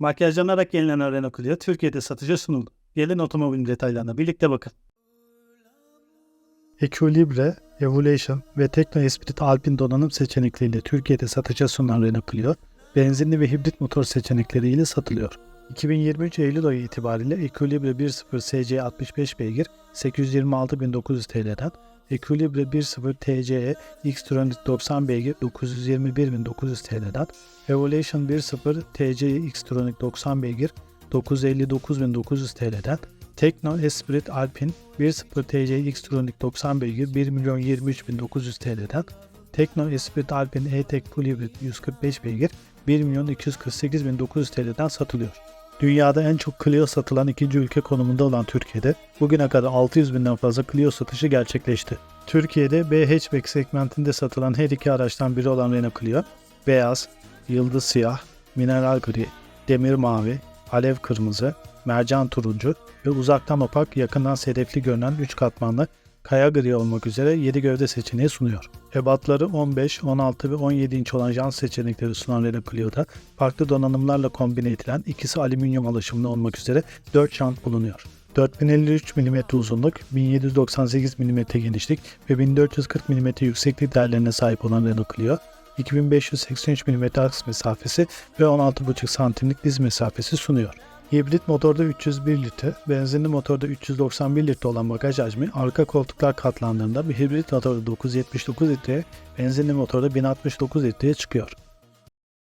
Makyajlanarak yenilenen Renault Clio Türkiye'de satışa sunuldu. Gelin otomobilin detaylarına birlikte bakın. Equilibre, Evolution ve Tekno Esprit Alpine donanım seçenekleriyle Türkiye'de satışa sunulan Renault Clio, benzinli ve hibrit motor seçenekleriyle satılıyor. 2023 Eylül ayı itibariyle Equilibre 1.0 SC 65 beygir 826.900 TL'den, Equilibre 1.0 TCE X-Tronic 90 beygir 921.900 TL'den, Evolution 1.0 TCE X-Tronic 90 beygir 959.900 TL'den, Tekno Esprit Alpine 1.0 TC X-Tronic 90 beygir 1.023.900 TL'den, Tekno Esprit Alpine E-Tech Full Hybrid 145 beygir 1.248.900 TL'den satılıyor. Dünyada en çok Clio satılan ikinci ülke konumunda olan Türkiye'de bugüne kadar 600 binden fazla Clio satışı gerçekleşti. Türkiye'de B hatchback segmentinde satılan her iki araçtan biri olan Renault Clio, beyaz, yıldız siyah, mineral gri, demir mavi, alev kırmızı, mercan turuncu ve uzaktan opak yakından sedefli görünen 3 katmanlı kaya gri olmak üzere 7 gövde seçeneği sunuyor. Ebatları 15, 16 ve 17 inç olan jant seçenekleri sunan Renault Clio'da farklı donanımlarla kombine edilen ikisi alüminyum alaşımlı olmak üzere 4 jant bulunuyor. 4053 mm uzunluk, 1798 mm genişlik ve 1440 mm yükseklik değerlerine sahip olan Renault Clio, 2583 mm aks mesafesi ve 16,5 santimlik diz mesafesi sunuyor. Hibrit motorda 301 litre, benzinli motorda 391 litre olan bagaj hacmi arka koltuklar katlandığında bir hibrit motorda 979 litreye, benzinli motorda 1069 litreye çıkıyor.